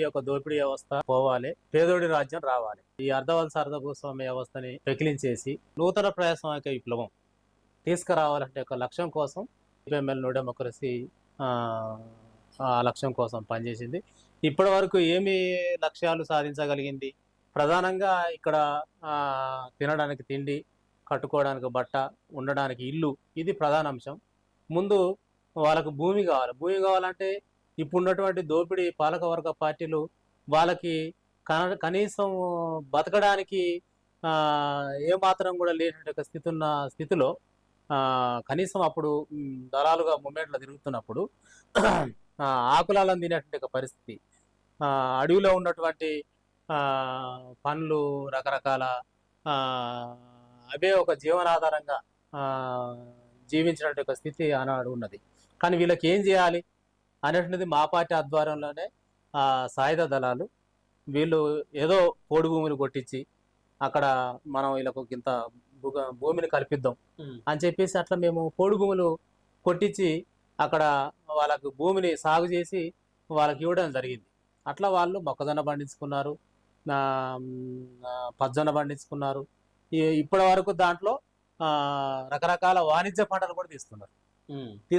ఈ యొక్క దోపిడీ వ్యవస్థ పోవాలి పేదోడి రాజ్యం రావాలి. ఈ అర్ధవలస అర్ధభూస్వామి వ్యవస్థని పెకిలించేసి నూతన ప్రజాస్వామిక విప్లవం తీసుకురావాలంటే ఒక లక్ష్యం కోసం ఎంఎల్ నో డెమోక్రసీ ఆ లక్ష్యం కోసం పనిచేసింది. ఇప్పటి వరకు ఏమి లక్ష్యాలు సాధించగలిగింది? ప్రధానంగా ఇక్కడ తినడానికి తిండి కట్టుకోవడానికి బట్ట ఉండడానికి ఇల్లు ఇది ప్రధాన అంశం. ముందు వాళ్ళకు భూమి కావాలి. భూమి కావాలంటే ఇప్పుడు ఉన్నటువంటి దోపిడీ పాలకవర్గ పార్టీలు వాళ్ళకి కనీసం బతకడానికి ఏమాత్రం కూడా లేనటువంటి ఒక స్థితి ఉన్న స్థితిలో కనీసం అప్పుడు దళాలుగా మూమెంట్లో తిరుగుతున్నప్పుడు ఆకులాలను తినేటువంటి ఒక పరిస్థితి. అడవిలో ఉన్నటువంటి పండ్లు రకరకాల అవే ఒక జీవనాధారంగా జీవించినటువంటి ఒక స్థితి ఆనాడు ఉన్నది. కానీ వీళ్ళకి ఏం చేయాలి? అనేటువంటిది మా పార్టీ ఆధ్వర్యంలోనే ఆ సాయుధ దళాలు వీళ్ళు ఏదో పోడు భూమిని కొట్టించి అక్కడ మనం వీళ్ళకు ఇంత భూమిని కల్పిద్దాం అని చెప్పేసి అట్లా మేము పోడు భూములు కొట్టించి అక్కడ వాళ్ళకు భూమిని సాగు చేసి వాళ్ళకి ఇవ్వడం జరిగింది. అట్లా వాళ్ళు మొక్కజొన్న పండించుకున్నారు పజ్జొన్న పండించుకున్నారు. ఇప్పటి వరకు దాంట్లో రకరకాల వాణిజ్య పంటలు కూడా తీస్తున్నారు.